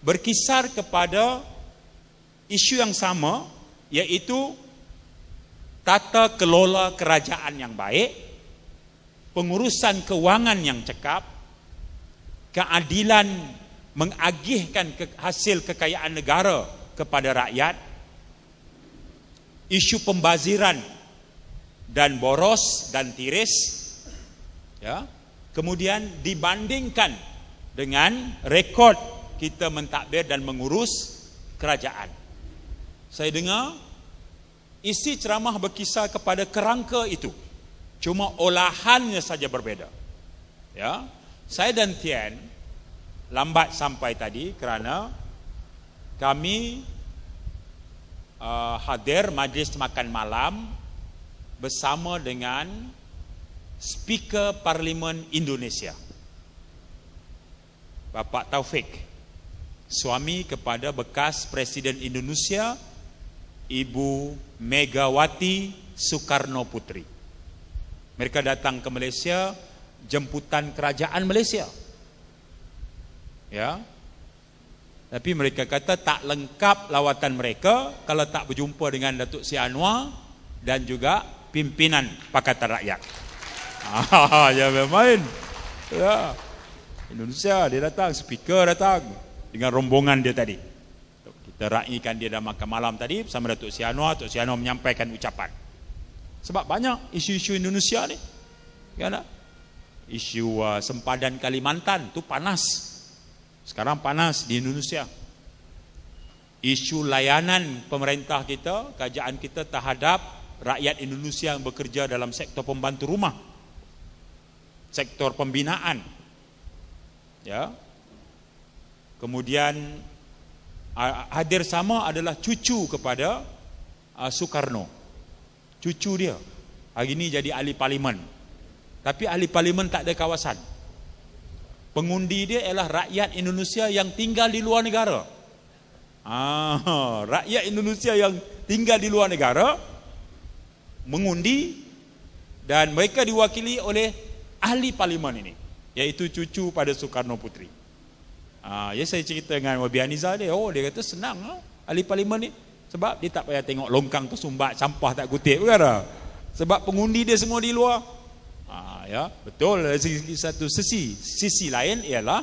berkisar kepada isu yang sama iaitu tata kelola kerajaan yang baik, pengurusan kewangan yang cekap, keadilan mengagihkan hasil kekayaan negara kepada rakyat, isu pembaziran dan boros dan tiris, ya, kemudian dibandingkan dengan rekod kita mentadbir dan mengurus kerajaan. Saya dengar isi ceramah berkisar kepada kerangka itu. Cuma olahannya saja berbeza. Ya. Saya dan Tian lambat sampai tadi kerana kami uh, hadir majlis makan malam bersama dengan Speaker Parlimen Indonesia. Bapak Taufik, suami kepada bekas Presiden Indonesia Ibu Megawati Soekarno Putri. Mereka datang ke Malaysia jemputan kerajaan Malaysia. Ya. Tapi mereka kata tak lengkap lawatan mereka kalau tak berjumpa dengan Datuk Si Anwar dan juga pimpinan Pakatan Rakyat. Ah, ya main. Ya. Indonesia dia datang, speaker datang dengan rombongan dia tadi. Kita raikan dia dalam makan malam tadi bersama Datuk Si Anwar, Datuk Si Anwar menyampaikan ucapan. Sebab banyak isu-isu Indonesia ni. Ya tak? Isu uh, sempadan Kalimantan tu panas. Sekarang panas di Indonesia. Isu layanan pemerintah kita, kerajaan kita terhadap rakyat Indonesia yang bekerja dalam sektor pembantu rumah. Sektor pembinaan. Ya. Kemudian hadir sama adalah cucu kepada Soekarno. Cucu dia. Hari ini jadi ahli parlimen. Tapi ahli parlimen tak ada kawasan. Pengundi dia ialah rakyat Indonesia yang tinggal di luar negara. Ah, rakyat Indonesia yang tinggal di luar negara mengundi dan mereka diwakili oleh ahli parlimen ini iaitu cucu pada Soekarno Putri. Ha, ya saya cerita dengan Wabi dia, oh dia kata senang ha, ahli parlimen ni. Sebab dia tak payah tengok longkang tu sumbat, sampah tak kutip bukan Sebab pengundi dia semua di luar. Ha, ya, betul dari satu sisi. Sisi lain ialah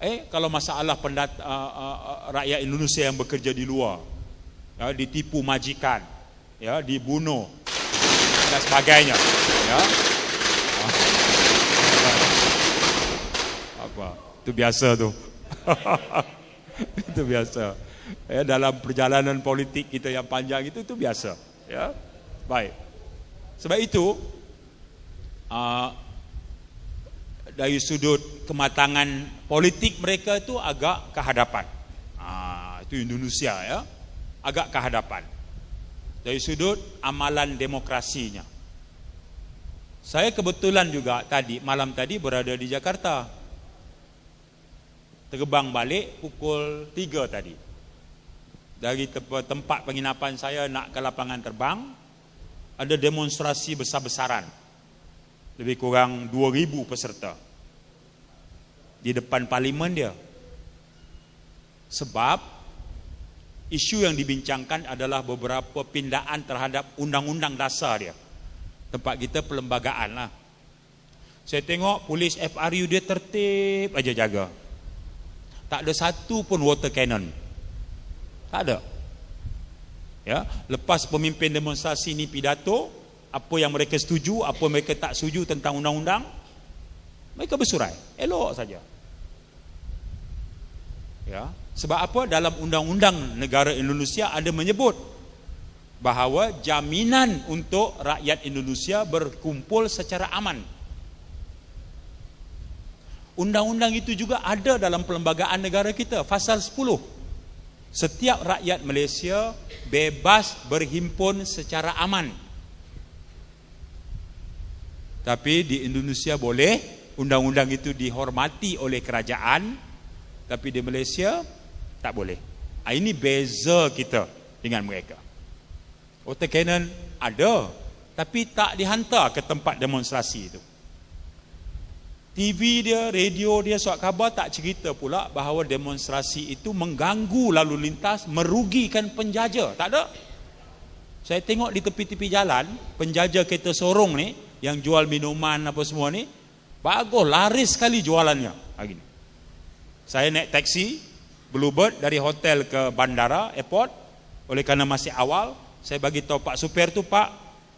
eh kalau masalah pendat, uh, uh, rakyat Indonesia yang bekerja di luar ya, ditipu majikan, ya, dibunuh dan sebagainya, ya. Apa? Itu biasa tu. itu biasa. Ya, dalam perjalanan politik kita yang panjang itu itu biasa. Ya, baik. Sebab itu uh, dari sudut kematangan politik mereka itu agak kehadapan. Uh, itu Indonesia ya, agak kehadapan. Dari sudut amalan demokrasinya. Saya kebetulan juga tadi malam tadi berada di Jakarta terbang balik pukul 3 tadi. Dari tempat penginapan saya nak ke lapangan terbang, ada demonstrasi besar-besaran. Lebih kurang 2,000 peserta. Di depan parlimen dia. Sebab isu yang dibincangkan adalah beberapa pindaan terhadap undang-undang dasar dia. Tempat kita perlembagaan lah. Saya tengok polis FRU dia tertib aja jaga tak ada satu pun water cannon. Tak ada. Ya lepas pemimpin demonstrasi ni pidato apa yang mereka setuju apa mereka tak setuju tentang undang-undang mereka bersurai. Elok saja. Ya sebab apa? Dalam undang-undang negara Indonesia ada menyebut bahawa jaminan untuk rakyat Indonesia berkumpul secara aman Undang-undang itu juga ada dalam perlembagaan negara kita, pasal 10. Setiap rakyat Malaysia bebas berhimpun secara aman. Tapi di Indonesia boleh, undang-undang itu dihormati oleh kerajaan, tapi di Malaysia tak boleh. Ah, ini beza kita dengan mereka. Water cannon ada, tapi tak dihantar ke tempat demonstrasi itu. TV dia, radio dia, surat khabar tak cerita pula bahawa demonstrasi itu mengganggu lalu lintas, merugikan penjaja. Tak ada. Saya tengok di tepi-tepi jalan, penjaja kereta sorong ni, yang jual minuman apa semua ni, bagus, laris sekali jualannya. Hari ni. Saya naik taksi, Bluebird dari hotel ke bandara, airport. Oleh kerana masih awal, saya bagi tahu Pak Super tu, Pak,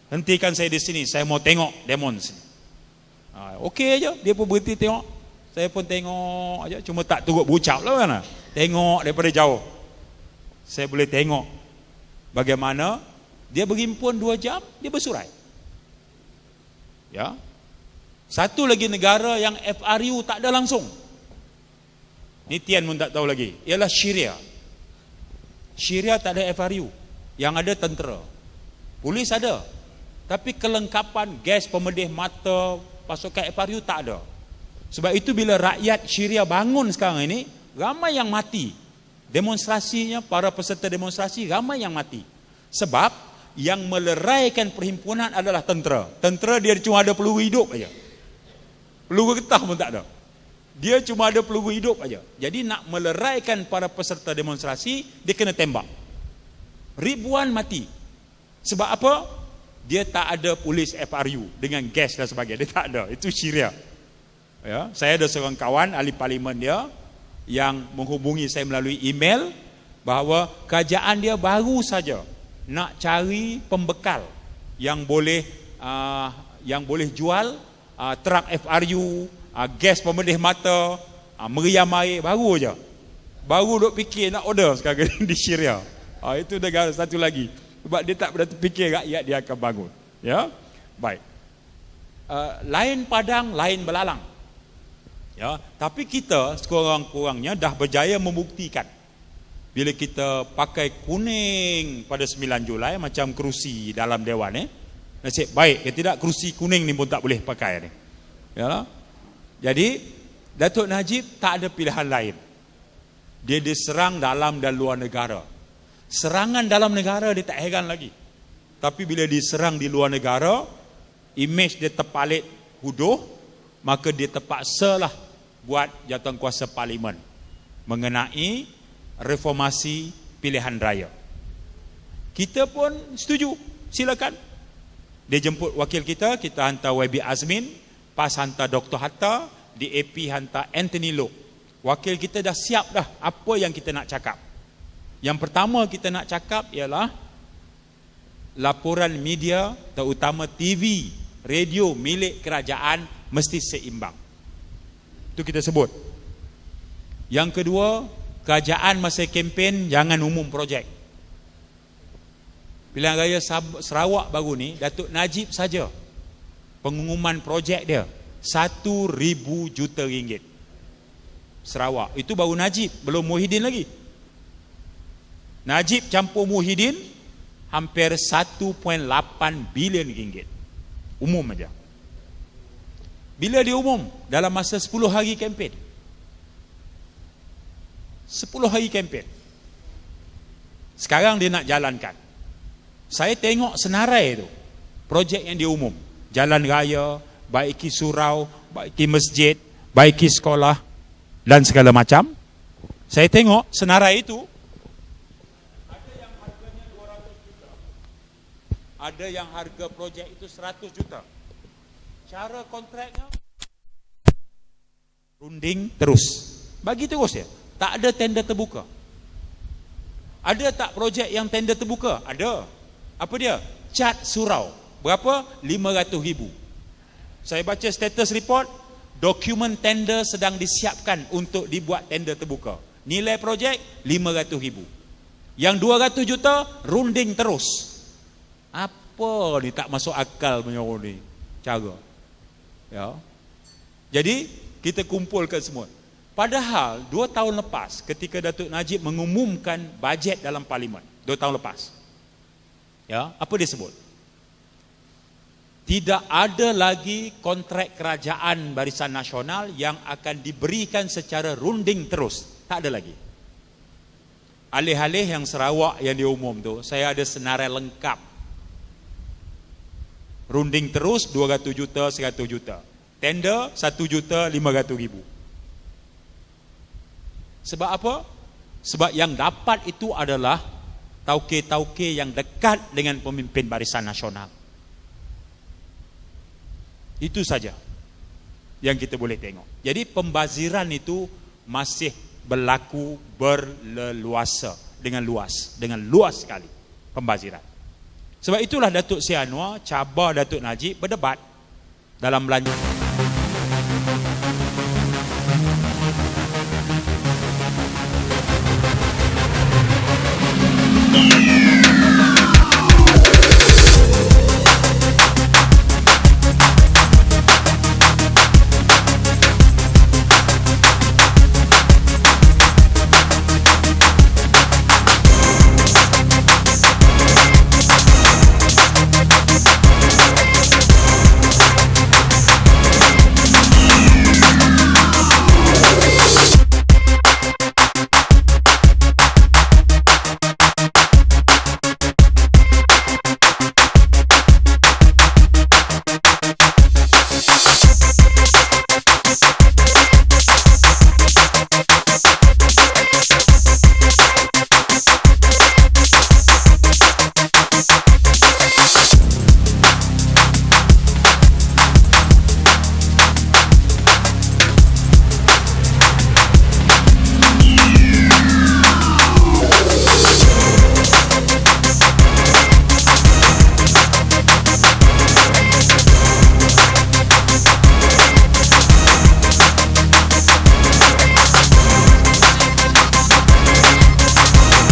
hentikan saya di sini, saya mau tengok demon sini. Ha, Okey aja, dia pun berhenti tengok. Saya pun tengok aja, cuma tak turut berucap lah kan. Tengok daripada jauh. Saya boleh tengok bagaimana dia berhimpun dua jam, dia bersurai. Ya. Satu lagi negara yang FRU tak ada langsung. Ni Tian pun tak tahu lagi. Ialah Syria. Syria tak ada FRU. Yang ada tentera. Polis ada. Tapi kelengkapan gas pemedih mata, pasukan FRU tak ada. Sebab itu bila rakyat Syria bangun sekarang ini, ramai yang mati. Demonstrasinya, para peserta demonstrasi, ramai yang mati. Sebab yang meleraikan perhimpunan adalah tentera. Tentera dia cuma ada peluru hidup aja. Peluru getah pun tak ada. Dia cuma ada peluru hidup aja. Jadi nak meleraikan para peserta demonstrasi, dia kena tembak. Ribuan mati. Sebab apa? Dia tak ada polis FRU dengan gas dan sebagainya. Dia tak ada. Itu Syria. Ya saya ada seorang kawan ahli parlimen dia yang menghubungi saya melalui email bahawa kerajaan dia baru saja nak cari pembekal yang boleh uh, yang boleh jual uh, truk FRU uh, gas pemedih mata uh, meriam air. Baru aja. Baru duk fikir nak order sekarang di Syria. Uh, itu negara satu lagi sebab dia tak pernah terfikir rakyat dia akan bangun. Ya? Baik. Uh, lain padang lain belalang. Ya? Tapi kita sekurang-kurangnya dah berjaya membuktikan. Bila kita pakai kuning pada 9 Julai macam kerusi dalam dewan eh? Nasib baik ya tidak kerusi kuning ni pun tak boleh pakai ni. Ya? Jadi Datuk Najib tak ada pilihan lain. Dia diserang dalam dan luar negara Serangan dalam negara dia tak heran lagi. Tapi bila diserang di luar negara, imej dia terpalit huduh, maka dia terpaksa lah buat jatuh kuasa parlimen mengenai reformasi pilihan raya. Kita pun setuju, silakan. Dia jemput wakil kita, kita hantar YB Azmin, PAS hantar Dr. Hatta, DAP hantar Anthony Loh. Wakil kita dah siap dah apa yang kita nak cakap. Yang pertama kita nak cakap ialah laporan media terutama TV, radio milik kerajaan mesti seimbang. Itu kita sebut. Yang kedua, kerajaan masa kempen jangan umum projek. Pilihan Raya Sarawak baru ni, Datuk Najib saja pengumuman projek dia satu ribu juta ringgit. Sarawak. Itu baru Najib, belum Muhyiddin lagi. Najib campur Muhyiddin hampir 1.8 bilion ringgit. Umum aja. Bila dia umum? Dalam masa 10 hari kempen. 10 hari kempen. Sekarang dia nak jalankan. Saya tengok senarai itu. Projek yang dia umum. Jalan raya, baiki surau, baiki masjid, baiki sekolah dan segala macam. Saya tengok senarai itu ada yang harga projek itu 100 juta. Cara kontraknya runding terus. Bagi terus ya. Tak ada tender terbuka. Ada tak projek yang tender terbuka? Ada. Apa dia? Cat surau. Berapa? 500 ribu. Saya baca status report, dokumen tender sedang disiapkan untuk dibuat tender terbuka. Nilai projek 500 ribu. Yang 200 juta runding terus. Apa ni tak masuk akal punya ni cara. Ya. Jadi kita kumpulkan semua. Padahal dua tahun lepas ketika Datuk Najib mengumumkan bajet dalam parlimen, dua tahun lepas. Ya, apa dia sebut? Tidak ada lagi kontrak kerajaan Barisan Nasional yang akan diberikan secara runding terus. Tak ada lagi. Alih-alih yang Sarawak yang diumum tu, saya ada senarai lengkap Runding terus 200 juta, 100 juta. Tender 1 juta 500 ribu. Sebab apa? Sebab yang dapat itu adalah tauke-tauke yang dekat dengan pemimpin Barisan Nasional. Itu saja yang kita boleh tengok. Jadi pembaziran itu masih berlaku berleluasa dengan luas, dengan luas sekali pembaziran. Sebab itulah Datuk Si Anwar cabar Datuk Najib berdebat dalam lanjutan